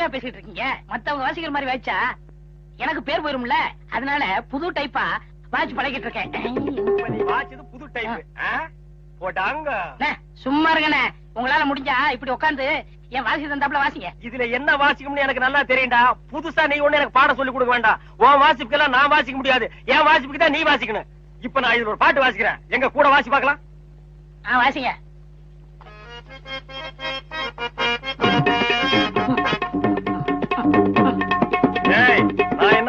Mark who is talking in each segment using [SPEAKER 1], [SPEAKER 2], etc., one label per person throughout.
[SPEAKER 1] புரியா பேசிட்டு இருக்கீங்க? மத்தவங்க வாசிக்கிற மாதிரி வாய்ச்சா? எனக்கு பேர் போயிரும்ல? அதனால புது டைப்பா வாட்ச் பழகிட்டு இருக்கேன்.
[SPEAKER 2] புது டைப்
[SPEAKER 1] சும்மா இருங்கண்ணே. உங்களால முடிஞ்சா இப்படி உட்காந்து என் வாசி தந்தாப்புல வாசிங்க.
[SPEAKER 2] இதுல என்ன வாசிக்கும்னு எனக்கு நல்லா தெரியும்டா. புதுசா நீ ஒண்ணு எனக்கு பாடம் சொல்லி கொடுக்க வேண்டாம். உன் வாசிப்புக்கெல்லாம் நான் வாசிக்க முடியாது. என் வாசிப்புக்கு தான் நீ வாசிக்கணும். இப்ப நான் இதுல ஒரு பாட்டு வாசிக்கிறேன். எங்க கூட வாசி பார்க்கலாம்.
[SPEAKER 1] ஆ வாசிங்க.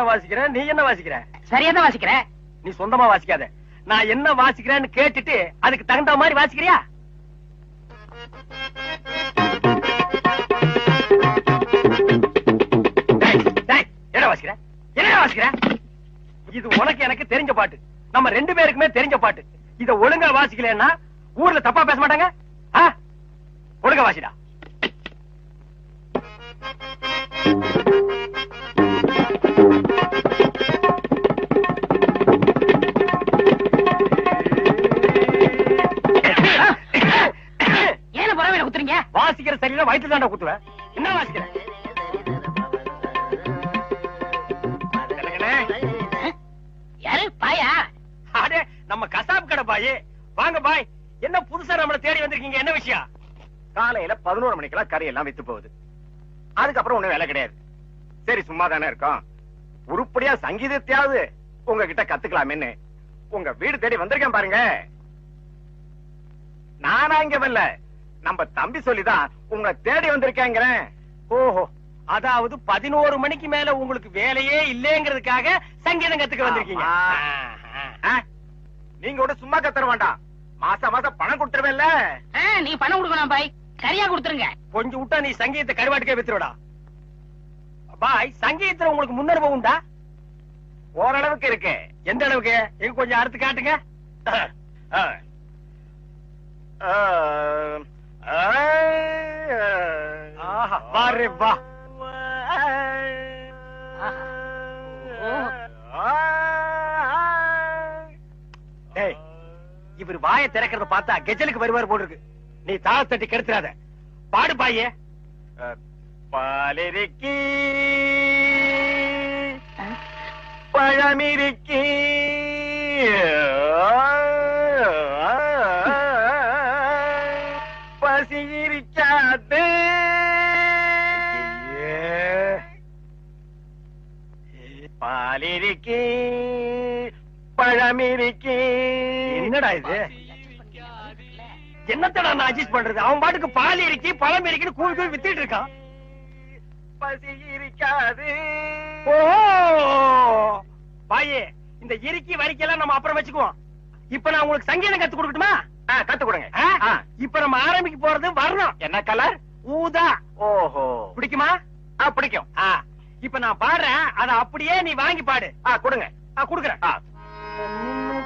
[SPEAKER 2] என்ன வாசிக்கிறேன் நீ என்ன வாசிக்கிற?
[SPEAKER 1] சரியா தான் வாசிக்கிறேன்
[SPEAKER 2] நீ சொந்தமா வாசிக்காத. நான் என்ன வாசிக்கிறேன்னு கேட்டுட்டு அதுக்கு தகுந்த மாதிரி வாசிக்கிறியா? என்ன வாசிக்கிற? என்ன வாசிக்கிற? இது உனக்கு எனக்கு தெரிஞ்ச பாட்டு. நம்ம ரெண்டு பேருக்குமே தெரிஞ்ச பாட்டு. இத ஒழுங்கா வாசிக்கலன்னா ஊர்ல தப்பா பேச மாட்டாங்க? ஒழுங்கா வாசிடா. வயிற்று தாண்டா குத்துவேன் என்ன வாசிக்கிற?
[SPEAKER 1] யாரு? பாயா?
[SPEAKER 2] அடே நம்ம கசாப் கடை பாய். வாங்க பாய். என்ன புதுசா நம்மள தேடி வந்திருக்கீங்க? என்ன விஷயம்?
[SPEAKER 3] காலையில பதினோரு மணிக்கெல்லாம் கறி எல்லாம் வித்து போகுது. அதுக்கப்புறம் ஒண்ணும் வேலை கிடையாது. சரி சும்மா தானே இருக்கோம். உருப்படியா சங்கீதத்தையாவது உங்ககிட்ட கத்துக்கலாமேன்னு. உங்க வீடு தேடி வந்திருக்கேன் பாருங்க. நானா இங்க வரல. நம்ம தம்பி சொல்லிதான் உங்களை தேடி வந்திருக்கேங்கிறேன்.
[SPEAKER 2] ஓஹோ அதாவது பதினோரு மணிக்கு மேல உங்களுக்கு வேலையே இல்லைங்கிறதுக்காக சங்கீதம் கத்துக்க வந்திருக்கீங்க?
[SPEAKER 3] நீங்க கூட சும்மா கத்துற வேண்டாம். மாசம் மாசம் பணம் கொடுத்துருவேன்ல.
[SPEAKER 1] நீ பணம் கொடுக்கணும் பாய். சரியா கொடுத்துருங்க.
[SPEAKER 2] கொஞ்சம் விட்டா நீ சங்கீதத்தை கருவாட்டுக்கே வித்துருடா பாய் சங்கீதத்துல உங்களுக்கு முன்னனுபவம் உண்டா?
[SPEAKER 3] ஓரளவுக்கு இருக்கு.
[SPEAKER 2] எந்த அளவுக்கு? எங்க கொஞ்சம் அறுத்து காட்டுங்க. ஆஹா, வா. ரே வா. டேய் இவர் வாயை திறக்கிறத பார்த்தா கெஜலுக்கு வருவார் போல இருக்கு. நீ தாள தட்டி கெடுத்துறாத. பாடு பாயே.
[SPEAKER 3] பாலிருக்கி. பழமிருக்கி.
[SPEAKER 2] என்னடா இது? என்னத்தடா நான் அட்ஜஸ்ட் பண்றது? அவன் பாட்டுக்கு பால் இறக்கி பழம் இறக்கின்னு கூவி வித்துட்டு இருக்கான்.
[SPEAKER 3] பசி இருக்காது.
[SPEAKER 2] ஓ பாயே இந்த இறுக்கி வரிக்கெல்லாம் நம்ம அப்புறம் வச்சுக்குவோம். இப்ப நான் உங்களுக்கு சங்கீதம் கத்து கொடுக்கட்டுமா?
[SPEAKER 3] கத்து கொடுங்க.
[SPEAKER 2] இப்ப நம்ம ஆரம்பிக்க போறது வரணும்.
[SPEAKER 3] என்ன கலர்
[SPEAKER 2] ஊதா.
[SPEAKER 3] ஓஹோ.
[SPEAKER 2] பிடிக்குமா?
[SPEAKER 3] பிடிக்கும்.
[SPEAKER 2] இப்ப நான் பாடுறேன் அத அப்படியே நீ வாங்கி பாடு.
[SPEAKER 3] கொடுங்க.
[SPEAKER 2] குடுக்குறேன்.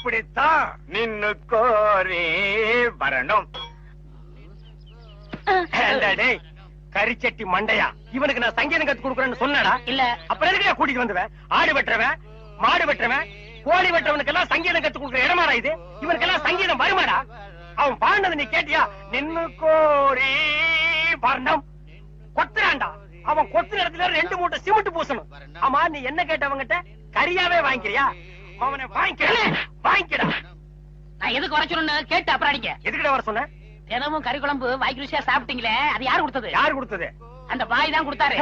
[SPEAKER 2] அப்படித்தான்
[SPEAKER 3] நின்னு கோரி வரணும்.
[SPEAKER 2] கரிச்சட்டி மண்டையா? இவனுக்கு நான் சங்கீதம் கத்து கொடுக்குறேன்னு சொன்னடா?
[SPEAKER 1] இல்ல.
[SPEAKER 2] அப்புறம் எதுக்கு கூட்டிட்டு வந்துவேன் ஆடு வெட்டுறவன் மாடு வெட்டுறவன் கோழி வெட்டுறவனுக்கெல்லாம் சங்கீதம் கத்து கொடுக்குற இடமாடா இது? இவனுக்கெல்லாம் சங்கீதம் வருமாடா? அவன் பாடினது நீ கேட்டியா? நின்னு கோரி வர்ணம். கொத்துறான்டா. அவன் கொத்துற இடத்துல ரெண்டு மூட்டை சிமெண்ட் பூசணும். ஆமா நீ என்ன கேட்டவங்கிட்ட? கரியாவே வாங்கிக்கிறியா? அவனை வாங்கிக்கடா
[SPEAKER 1] நான் எதுக்கு வர கேட்டு அப்புறம் அடிங்க.
[SPEAKER 2] எதுக்குடா வர சொன்ன?
[SPEAKER 1] தினமும் கறி குழம்பு வாய்க்கு ருசியா சாப்பிட்டீங்களே அது யாரு கொடுத்தது?
[SPEAKER 2] யாரு கொடுத்தது?
[SPEAKER 1] அந்த பாய் தான் கொடுத்தாரு.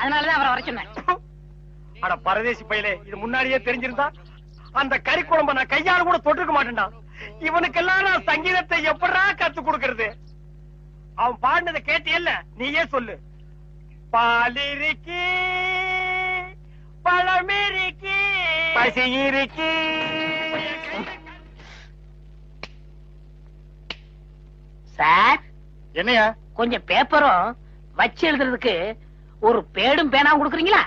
[SPEAKER 1] அதனாலதான் அவரை வர சொன்னேன்.
[SPEAKER 2] அட பரதேசி பையலே இது முன்னாடியே தெரிஞ்சிருந்தா? அந்த கறி குழம்ப நான் கையால கூட தொட்டிருக்க மாட்டேன்டா. இவனுக்கெல்லாம் நான் சங்கீதத்தை எப்படா கத்து கொடுக்கறது? அவன் பாடினதை கேட்டியல்ல நீயே சொல்லு. பாலிருக்கி பழமிருக்கி
[SPEAKER 3] பசி இருக்கி
[SPEAKER 1] சார்
[SPEAKER 3] என்னையா?
[SPEAKER 1] கொஞ்சம் பேப்பரும் வச்சு எழுதுறதுக்கு ஒரு பேடும் பேனாவும் கொடுக்குறீங்களா?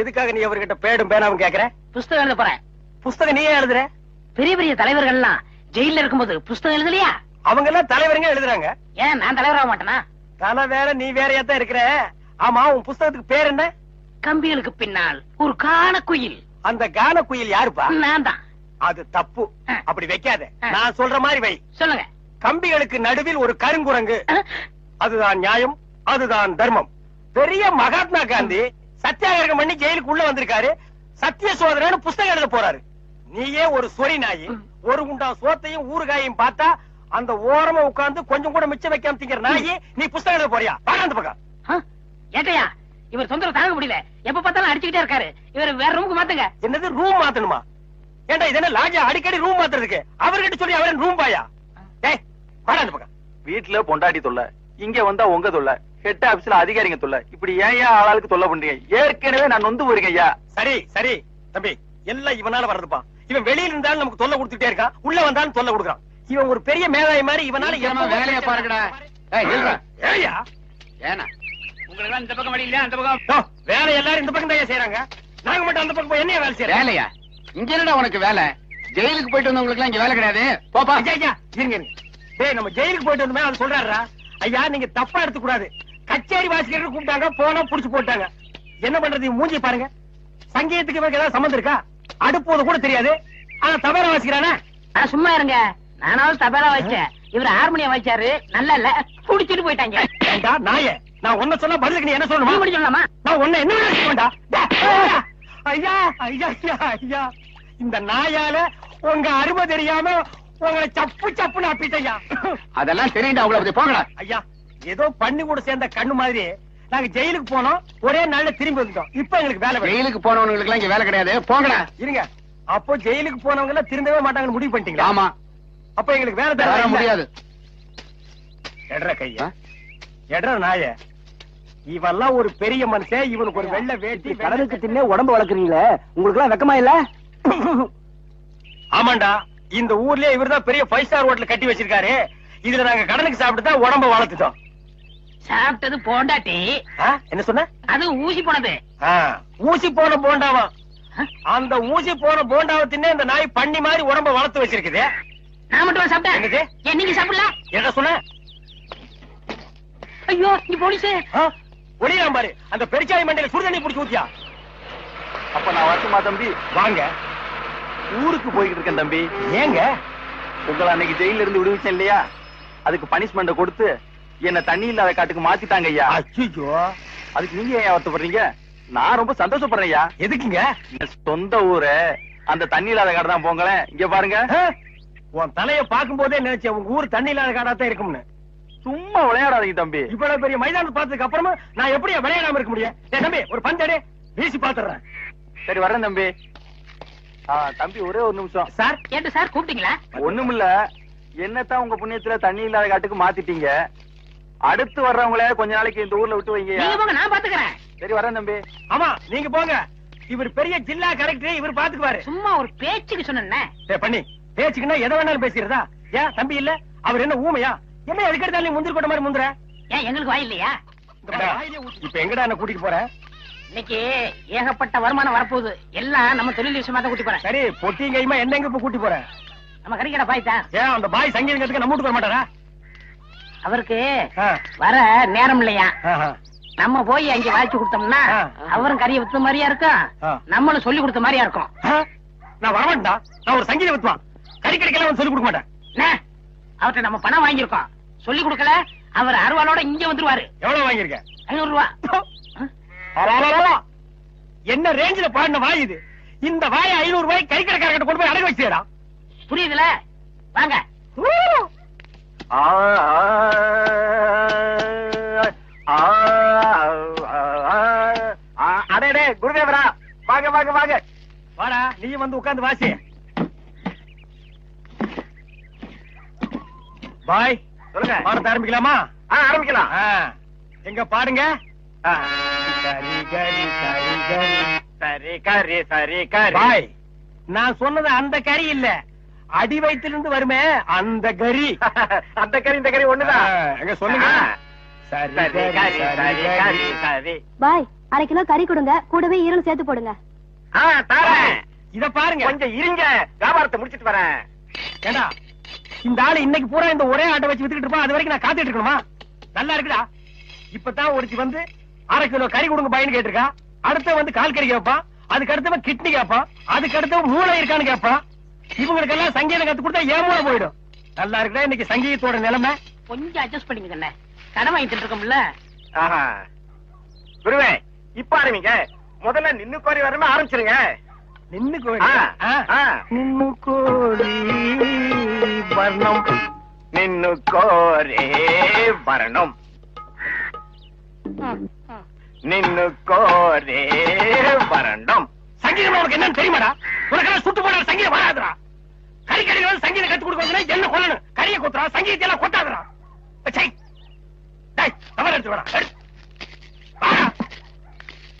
[SPEAKER 2] எதுக்காக நீ அவர்கிட்ட பேடும் பேனாவும் கேக்குற?
[SPEAKER 1] புஸ்தகம் எழுத போறேன்.
[SPEAKER 2] புஸ்தகம் நீயே எழுதுற?
[SPEAKER 1] பெரிய பெரிய தலைவர்கள்லாம் ஜெயில இருக்கும்போது புஸ்தகம் எழுதலையா?
[SPEAKER 2] அவங்க எல்லாம் தலைவருங்க எழுதுறாங்க.
[SPEAKER 1] ஏன் நான் தலைவராக மாட்டேனா?
[SPEAKER 2] தலை வேற நீ வேறையா தான் இருக்கிற. ஆமா உன் புஸ்தகத்துக்கு பேர் என்ன?
[SPEAKER 1] கம்பிகளுக்கு பின்னால் ஒரு காண குயில்.
[SPEAKER 2] அந்த கான குயில் யாருப்பா?
[SPEAKER 1] நான் தான்
[SPEAKER 2] அது தப்பு. அப்படி வைக்காத. நான் சொல்ற மாதிரி வை.
[SPEAKER 1] சொல்லுங்க.
[SPEAKER 2] கம்பிகளுக்கு நடுவில் ஒரு கருங்குரங்கு. அதுதான் நியாயம் அதுதான் தர்மம். பெரிய மகாத்மா காந்தி சத்தியாகிரகம் பண்ணி ஜெயிலுக்கு உள்ள வந்திருக்காரு. சத்திய சோதனைன்னு புஸ்தகம் எழுத போறாரு. நீயே ஒரு சொறி நாயி ஒரு குண்டா சோத்தையும் ஊறுகாயையும் பார்த்தா அந்த ஓரமா உட்கார்ந்து கொஞ்சம் கூட மிச்சம் வைக்காம திங்கிற நாயி நீ புஸ்தகம் எழுத போறியா? அந்த பக்கம்.
[SPEAKER 1] ஏட்டையா? இவர் தொந்தரவு தாங்க முடியல. எப்ப பார்த்தாலும் அடிச்சுக்கிட்டே இருக்காரு. இவர் வேற ரூமுக்கு மாத்துங்க.
[SPEAKER 2] என்னது ரூம் மாத்தணுமா? ஏண்டா இது என்ன லாஜா அடிக்கடி ரூம் மாத்துறதுக்கு. அவர்கிட்ட சொல்லி அவரே ரூம் பாயா டேய் வாடா அந்த பக்கம்.
[SPEAKER 4] வீட்டுல பொண்டாட்டி தொல்லை இங்க வந்தா உங்க தொல்லை ஹெட் ஆபீஸ்ல அதிகாரிங்க தொல்லை. இப்படி ஏன் ஏன் ஆளாளுக்கு தொல்லை பண்றீங்க? ஏற்கனவே நான் நொந்து போயிருக்கேன் ஐயா.
[SPEAKER 2] சரி சரி தம்பி. எல்லாம் இவனால வர்றதுப்பா. இவன் வெளியில இருந்தாலும் நமக்கு தொல்லை கொடுத்துட்டே இருக்கான். உள்ள வந்தாலும் தொல்லை கொடுக்குறான். இவன் ஒரு பெரிய மேதாவி மாதிரி இவனால
[SPEAKER 5] வேலையை பாருங்கடா. ஏய்.
[SPEAKER 2] ஏய்யா.
[SPEAKER 5] ஏனா
[SPEAKER 1] உங்களுக்கு இந்த பக்கம் வழி இல்ல அந்த பக்கம்.
[SPEAKER 2] வேலை எல்லாரும் இந்த பக்கம் தான் செய்யறாங்க நாங்க மட்டும் அந்த பக்கம் போய் என்னைய வேலை செய்யறோம்
[SPEAKER 5] வேலையா? இங்க என்னடா உனக்கு வேலை? ஜெயிலுக்கு போயிட்டு வந்தவங்களுக்கு எல்லாம் இங்க வேலை கிடையாது. போப்பா
[SPEAKER 2] ஐயா இருங்க. டேய் நம்ம ஜெயிலுக்கு போயிட்டு வந்தோமே அது சொல்றாருடா. ஐயா நீங்க தப்பா எடுத்துக்க கூடாது கச்சேரி வாசிக்கிறேன்னு கூப்பிட்டாங்க போனா புடிச்சு போட்டாங்க. என்ன பண்றது? மூஞ்சி பாருங்க. சங்கீதத்துக்கு இவருக்கு ஏதாவது சம்மந்தம் இருக்கா? அடுப்போது கூட தெரியாது. ஆனா தவிர வாசிக்கிறானே?
[SPEAKER 1] சும்மா இருங்க. நானாவது தபேலா வச்சேன் இவர் ஹார்மோனியம் வச்சாரு நல்லா இல்ல. புடிச்சிட்டு போயிட்டாங்க.
[SPEAKER 2] நாயே? நான் ஒன்ன சொன்னா பதிலுக்கு நீ என்ன சொல்லணுமா?
[SPEAKER 1] மறுபடியும் சொல்லலாமா
[SPEAKER 2] நான் ஒன்ன என்ன வேணா ஐயா ஐயா ஐயா ஐயா. இந்த நாயால உங்க அருமை தெரியாம உங்களை சப்பு சப்புன்னு அப்பிட்டையா
[SPEAKER 5] அதெல்லாம் தெரியும்டா அவ்வளவு பத்தி போங்கடா.
[SPEAKER 2] ஐயா ஏதோ பண்ணி கூட சேர்ந்த கண்ணு மாதிரி. நாங்க ஜெயிலுக்கு போனோம் ஒரே நாள்ல திரும்பி வந்துட்டோம். இப்ப எங்களுக்கு வேலை.
[SPEAKER 5] ஜெயிலுக்கு போனவங்களுக்கு எல்லாம் இங்க வேலை கிடையாது. போங்கடா.
[SPEAKER 2] இருங்க. அப்போ ஜெயிலுக்கு போனவங்க எல்லாம் திருந்தவே மாட்டாங்கன்னு முடிவு பண்ணிட்டீங்களா?
[SPEAKER 5] ஆமா.
[SPEAKER 2] அப்ப எங்களுக்கு வேலை
[SPEAKER 5] வர
[SPEAKER 2] தர
[SPEAKER 5] முடியாது.
[SPEAKER 2] எட்ற கையா. எட்ற நாய. இவெல்லாம் ஒரு பெரிய மனுஷன் இவனுக்கு ஒரு வெள்ளை வேட்டி
[SPEAKER 6] கடலுக்கு தின்னே உடம்பு வளர்க்குறீங்களே உங்களுக்கு எல்லாம் வெக்கமா இல்ல?
[SPEAKER 2] ஆமாண்டா இந்த ஊர்லயே இவர்தான் பெரிய ஃபைவ் ஸ்டார் ஹோட்டல் கட்டி வச்சிருக்காரு. இதுல நாங்க கடனுக்கு சாப்பிட்டு தான் உடம்ப வளர்த்துட்டோம்.
[SPEAKER 1] சாப்பிட்டது போண்டாட்டி.
[SPEAKER 2] என்ன சொன்ன?
[SPEAKER 1] அது ஊசி போனது.
[SPEAKER 2] ஊசி போன போண்டாவா? அந்த ஊசி போன போண்டாவை தின்னே இந்த நாய் பண்ணி மாதிரி உடம்ப வளர்த்து வச்சிருக்குது.
[SPEAKER 1] நான் மட்டும் சாப்பிட்டேன். நீங்க சாப்பிடல?
[SPEAKER 2] என்ன சொன்ன?
[SPEAKER 1] ஐயோ நீ போலீஸ்.
[SPEAKER 2] ஒளியாம் பாரு. அந்த பெருச்சாய் மண்டையில சுடுதண்ணி புடிச்சு ஊத்தியா?
[SPEAKER 4] அப்ப நான் வரட்டுமா தம்பி?
[SPEAKER 2] வாங்க.
[SPEAKER 4] ஊருக்கு போய்கிட்டு இருக்கேன் தம்பி.
[SPEAKER 2] ஏங்க?
[SPEAKER 4] உங்களை அன்னைக்கு ஜெயில இருந்து விடுவிச்சேன் இல்லையா? அதுக்கு பனிஷ்மெண்ட் கொடுத்து என்ன தண்ணி இல்லாத காட்டுக்கு மாத்திட்டாங்க ஐயா.
[SPEAKER 2] அச்சுச்சோ.
[SPEAKER 4] அதுக்கு நீங்க ஏன் வருத்தப்படுறீங்க? நான் ரொம்ப சந்தோஷப்படுறேன் ஐயா.
[SPEAKER 2] எதுக்குங்க?
[SPEAKER 4] சொந்த ஊரு அந்த தண்ணி இல்லாத காடு தான் போங்களேன். இங்க பாருங்க?
[SPEAKER 2] உன் தலைய பாக்கும் போதே நினைச்சேன் உங்க ஊர் தண்ணி இல்லாத காடா தான் இருக்கும்னு.
[SPEAKER 4] சும்மா விளையாடாதீங்க தம்பி.
[SPEAKER 2] இவ்வளவு பெரிய மைதானம் பார்த்ததுக்கு அப்புறமா நான் எப்படி விளையாடாம இருக்க முடியும்? டேய் தம்பி ஒரு பந்தடி வீசி பாத்துறேன்
[SPEAKER 4] சரி வரேன் தம்பி. ஆ, தம்பி ஒரே ஒரு நிமிஷம்.
[SPEAKER 2] சார்?
[SPEAKER 1] கேட்டு சார் கூப்பிட்டீங்களா?
[SPEAKER 4] ஒண்ணுமில்ல. என்னத்தான் உங்க புண்ணியத்துல தண்ணி இல்லாத காட்டுக்கு மாத்திட்டீங்க. அடுத்து வர்றவங்கள கொஞ்ச நாளைக்கு இந்த ஊர்ல விட்டு வைங்க.
[SPEAKER 1] நீங்க போங்க நான் பாத்துக்கிறேன்.
[SPEAKER 4] சரி வரேன் தம்பி.
[SPEAKER 2] ஆமா நீங்க போங்க. இவர் பெரிய ஜில்லா கலெக்டர் இவர் பாத்துக்குவாரு.
[SPEAKER 1] சும்மா ஒரு பேச்சுக்கு சொன்னேன்
[SPEAKER 2] டேய் பண்ணி. பேச்சுக்குன்னா எதை வேணாலும் பேசிடுறதா? ஏன் தம்பி இல்ல? அவர் என்ன ஊமையா? என்ன எதுக்கெடுத்தாலும் நீ முந்திரி கொட்ட மாதிரி முந்துற
[SPEAKER 1] ஏன் எங்களுக்கு வாய் இல்லையா?
[SPEAKER 2] இப்ப எங்கடா என்ன கூட்டிட்டு போற?
[SPEAKER 1] இன்னைக்கு ஏகப்பட்ட வருமானம் வரப்போகுது. எல்லாம் நம்ம தொழில் விஷயமா தான் கூட்டி போறேன்.
[SPEAKER 2] சரி பொட்டியும் கையுமா என்ன எங்க இப்ப கூட்டி போற?
[SPEAKER 1] நம்ம கறிக்கடை பாய் தான்.
[SPEAKER 2] ஏன் அந்த பாய் சங்கீதத்துக்கு நம்ம வீட்டுக்கு வர மாட்டாரா?
[SPEAKER 1] அவருக்கு வர நேரம் இல்லையா. நம்ம போய் அங்க வாய்ச்சி கொடுத்தோம்னா. அவரும் கறியை வித்த மாதிரியா இருக்கும். நம்மளும் சொல்லி கொடுத்த மாதிரியா இருக்கும்.
[SPEAKER 2] நான் வரமாட்டா நான் ஒரு சங்கீத வித்துவான். கறி கடைக்கெல்லாம் சொல்லி கொடுக்க மாட்டேன்.
[SPEAKER 1] என்ன? அவர்ட்ட நம்ம பணம் வாங்கியிருக்கோம். சொல்லி கொடுக்கல அவர் அருவாளோட இங்க வந்துருவாரு
[SPEAKER 2] எவ்வளவு வாங்கியிருக்க
[SPEAKER 1] ஐநூறு ரூபா.
[SPEAKER 2] என்ன ரேஞ்சில பாடின வாய் இது இந்த வாயை ஐநூறு ரூபாய் கறி கடைக்காரர்கிட்ட கொண்டு போய் அடகு வச்சுடா
[SPEAKER 1] புரியுதுல வாங்க
[SPEAKER 4] அடேடே குருதேவரா வாங்க வாங்க வாங்க
[SPEAKER 2] வாடா நீ வந்து உட்கார்ந்து வாசி பாய்
[SPEAKER 4] சொல்லுங்க.
[SPEAKER 2] பாடத்தை ஆரம்பிக்கலாமா?
[SPEAKER 4] ஆ, ஆரம்பிக்கலாம்.
[SPEAKER 2] எங்க பாடுங்க?
[SPEAKER 4] ஆ.
[SPEAKER 2] கரி கரி கரி கரி
[SPEAKER 4] சரி கரி சரி கரி.
[SPEAKER 2] பாய். நான் சொன்னது அந்த கறி இல்ல. அடி வயிற்றிலிருந்து வருமே அந்த கரி.
[SPEAKER 3] அந்த கறி இந்த கறி ஒண்ணுதான்
[SPEAKER 2] எங்க சொல்லுங்க.
[SPEAKER 3] ஆ.
[SPEAKER 2] சரி
[SPEAKER 3] சரி,
[SPEAKER 2] கரி,
[SPEAKER 3] கறி,
[SPEAKER 2] சரி,
[SPEAKER 3] சரி,
[SPEAKER 2] கரி.
[SPEAKER 3] கறி, சரி.
[SPEAKER 7] பாய் அரை கிலோ கறி கொடுங்க. கூடவே ஈரல் சேர்த்து போடுங்க.
[SPEAKER 2] இத பாருங்க.
[SPEAKER 3] கொஞ்சம் இருங்க. வியாபாரத்தை முடிச்சிட்டு வரேன்.
[SPEAKER 2] ஏண்டா? இந்த ஆளு இன்னைக்கு பூரா இந்த ஒரே ஆட்டை வச்சு வித்துக்கிட்டு இருப்பான். அது வரைக்கும் நான் காத்துட்டு இருக்கணுமா? நல்லா இருக்குடா. இப்பதான் ஒருத்தி வந்து அரை கிலோ கறி கொடுங்க பையன் கேட்டிருக்கா. அடுத்த வந்து கால் கறி கேட்பான் அதுக்கு அடுத்தவன் கிட்னி கேட்பான் அதுக்கு அடுத்தவன் மூளை இருக்கான்னு கேட்பான் இவங்களுக்கெல்லாம் சங்கீதம் கத்து கொடுத்தா ஏன் மூளை போயிடும்? நல்லா இருக்குடா இன்னைக்கு சங்கீதத்தோட நிலைமை.
[SPEAKER 1] கொஞ்சம் அட்ஜஸ்ட் பண்ணிக்கங்க அண்ணே. கடன் வாங்கிட்டு இருக்கோம்ல.
[SPEAKER 3] ஆஹா. குருவே இப்ப ஆரம்பிங்க. முதல்ல நின்னு கோரி வரமே ஆரம்பிச்சிருங்க.
[SPEAKER 2] நின்னு.
[SPEAKER 3] ஆ.
[SPEAKER 2] நின்னு கோழி. வர்ணம்.
[SPEAKER 3] நின்னு கோரே வரணும்.
[SPEAKER 1] ம், ம்.
[SPEAKER 3] நின்னு கோரே வரணும்.
[SPEAKER 2] சங்கீதம் உனக்கு என்னன்னு தெரியுமாடா? உனக்கு சுட்டு போட சங்கீதம் வராதுரா கறி வந்து சங்கீதம் கத்து கொடுக்கணும் என்ன கொல்லணும்? கறியை கொத்துறா சங்கீதத்தை எல்லாம் கொட்டாதுரா தவறு எடுத்து வரா